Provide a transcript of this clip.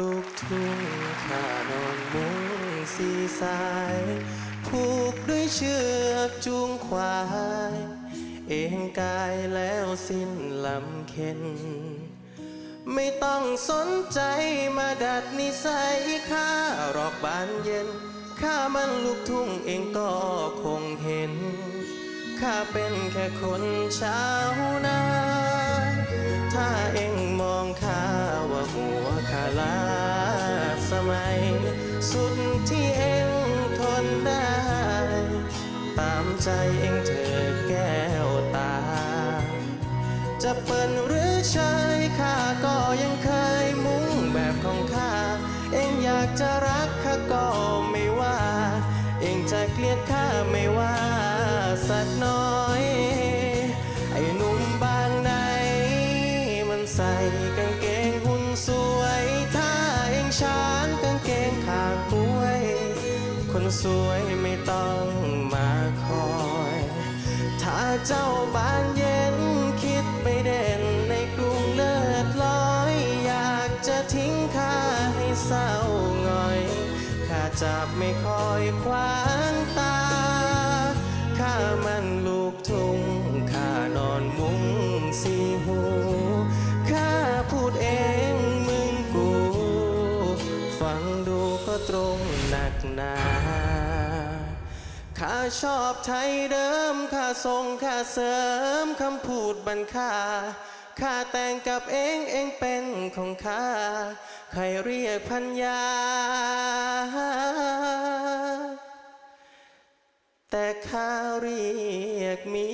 ลูกทุ่งข้านอนมุ้งสีสาย ผูกด้วยเชือกจูงควาย เองกายแล้วสิ้นลำเค็น ไม่ต้องสนใจมาดัดนิสัยข้ารอกบานเย็น ข้ามันลูกทุ่งเองก็คงเห็น ข้าเป็นแค่คนชาวนา ถ้าเองม สุดที่เองทนได้ ตามใจเองเธอแก้วตา จะเปิดหรือเชยข้าก็ยังเคยมุ่งแบบของข้า เองอยากจะรักข้าก็ไม่ว่า เองจะเกลียดข้าไม่ว่าสักน้อย ไอ้หนุ่มบางไหนมันใส่กางเกง สวยไม่ต้องมาคอย ถ้าเจ้าบานเย็นคิดไปเด่นในกรุงเลิศลอย อยากจะทิ้งข้าให้เศร้าหงอยข้าจับไม่คอยขวางตาข้ามันลูกทุ่งข้านอนมุ้งสีหูข้าพูดเองมึงกู ฟังดูก็ตรงหนักหนา ข้าชอบไทยเดิมข้าทรงข้าเสริมคำพูดบรรค่าข้าแต่งกับเองเองเป็นของข้าใครเรียกพัญญาแต่ข้าเรียกมี